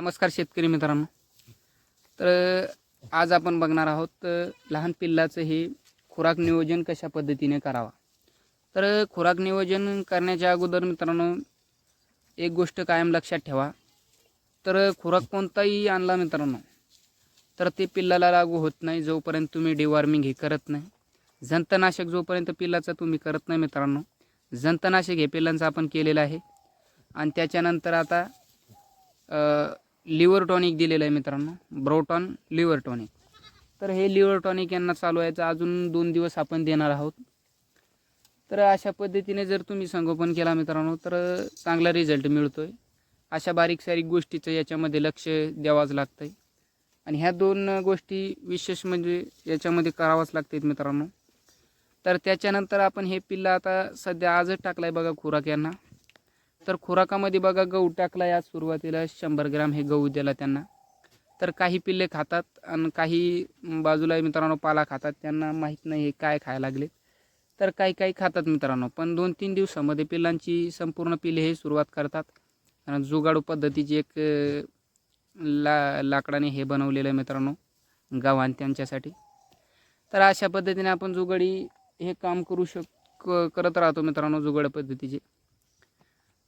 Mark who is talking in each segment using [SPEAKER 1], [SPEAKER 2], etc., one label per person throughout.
[SPEAKER 1] नमस्कार शेतकरी मित्रांनो. तर आज आपण बघणार आहोत लहान पिल्लाचं हे खुराक नियोजन कशा पद्धतीने करावा? तर खुराक नियोजन करण्याच्या अगोदर मित्रांनो एक गोष्ट कायम लक्षात ठेवा. तर खुराक कोणताही आणला मित्रांनो तर ते पिल्लाला लागू होत नाही जोपर्यंत तुम्ही डिवॉर्मिंग हे करत नाही. जंतनाशक जोपर्यंत पिल्लाचं तुम्ही करत नाही मित्रांनो जंतनाशक हे पिल्लांचं आपण केलेलं आहे. आणि त्याच्यानंतर आता लिव्हर टॉनिक दिलेलं आहे मित्रांनो. Broton liver tonic. तर हे लिव्हर टॉनिक यांना चालू यायचं अजून दोन दिवस आपण देणार आहोत. तर अशा पद्धतीने जर तुम्ही संगोपन केला मित्रांनो तर चांगला रिझल्ट मिळतो आहे अशा बारीक सारीक गोष्टीचं याच्यामध्ये लक्ष द्यावाच लागतं आहे आणि ह्या दोन गोष्टी विशेष म्हणजे याच्यामध्ये करावाच लागतात मित्रांनो. तर त्याच्यानंतर आपण हे पिल्ला आता सध्या आजच टाकलं आहे बघा खुराक यांना. तर खुराकामध्ये बघा गहू टाकला या सुरुवातीला शंभर ग्राम हे गहू दिला त्यांना. तर काही पिल्ले खातात आणि काही बाजूला मित्रांनो पाला खातात त्यांना माहीत नाही हे काय खायला लागले. तर काही काही खातात मित्रांनो पण दोन तीन दिवसामध्ये पिल्लांची संपूर्ण पिल्ले हे सुरुवात करतात. आणि जुगाडू पद्धतीची एक ला लाकडाने हे बनवलेलं आहे मित्रांनो गव्हाण त्यांच्यासाठी. तर अशा पद्धतीने आपण जुगाडी हे काम करू शक क- करत राहतो मित्रांनो जुगाड पद्धतीचे.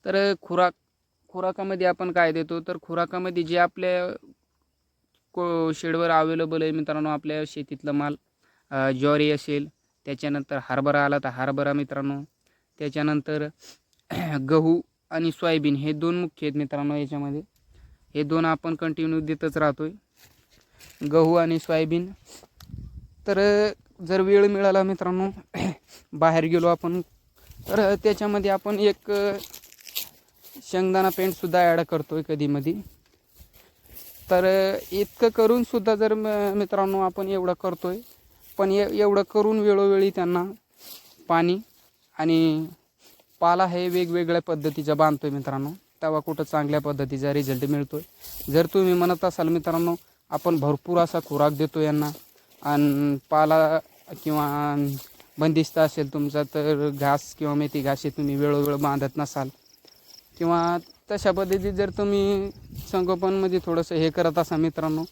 [SPEAKER 1] तर खुराक खुराकामध्ये आपण काय देतो? तर खुराकामध्ये जे आपल्या को शेडवर अवेलेबल आहे मित्रांनो आपल्या शेतीतला माल ज्वारी असेल त्याच्यानंतर हरभरा आला तर हरभरा मित्रांनो त्याच्यानंतर गहू आणि सोयाबीन हे दोन मुख्य आहेत मित्रांनो याच्यामध्ये. हे दोन आपण कंटिन्यू देतच राहतो आहे गहू आणि सोयाबीन. तर जर वेळ मिळाला मित्रांनो बाहेर गेलो आपण तर त्याच्यामध्ये आपण एक शेंगदाणा पेंटसुद्धा ॲड करतो आहे कधीमधी. तर इतकं करूनसुद्धा जर म- मित्रांनो आपण एवढं करतो आहे पण ए एवढं करून वेळोवेळी त्यांना पाणी आणि पाला हे वेगवेगळ्या पद्धतीचा बांधतो आहे मित्रांनो. तेव्हा कुठं चांगल्या पद्धतीचा रिझल्ट मिळतो आहे जर तुम्ही म्हणत असाल मित्रांनो आपण भरपूर असा खुराक देतो यांना आणि पाला किंवा बंदिस्त असेल तुमचा तर घास किंवा मेथी घास हे तुम्ही वेळोवेळ बांधत नसाल किंवा तशा पद्धतीत जर तुम्ही संगोपनमध्ये थोडंसं हे करत असा मित्रांनो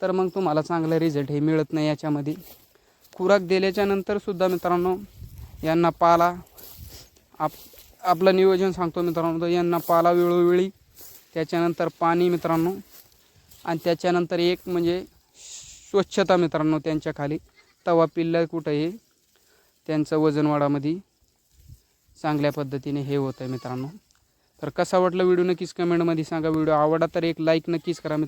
[SPEAKER 1] तर मग तुम्हाला चांगला रिझल्ट हे मिळत नाही याच्यामध्ये. खुराक दिल्याच्यानंतरसुद्धा मित्रांनो यांना पाला आप आपलं नियोजन सांगतो मित्रांनो तर यांना पाला वेळोवेळी त्याच्यानंतर पाणी मित्रांनो आणि त्याच्यानंतर एक म्हणजे स्वच्छता मित्रांनो त्यांच्या खाली. तवा पिल्ला कुठंही त्यांचं वजन वाढामध्ये चांगल्या पद्धतीने हे होतं आहे मित्रांनो. तर कसा वाटलं व्हिडिओ नक्कीच कमेंटमध्ये सांगा. व्हिडिओ आवडला तर एक लाईक नक्कीच करा. मी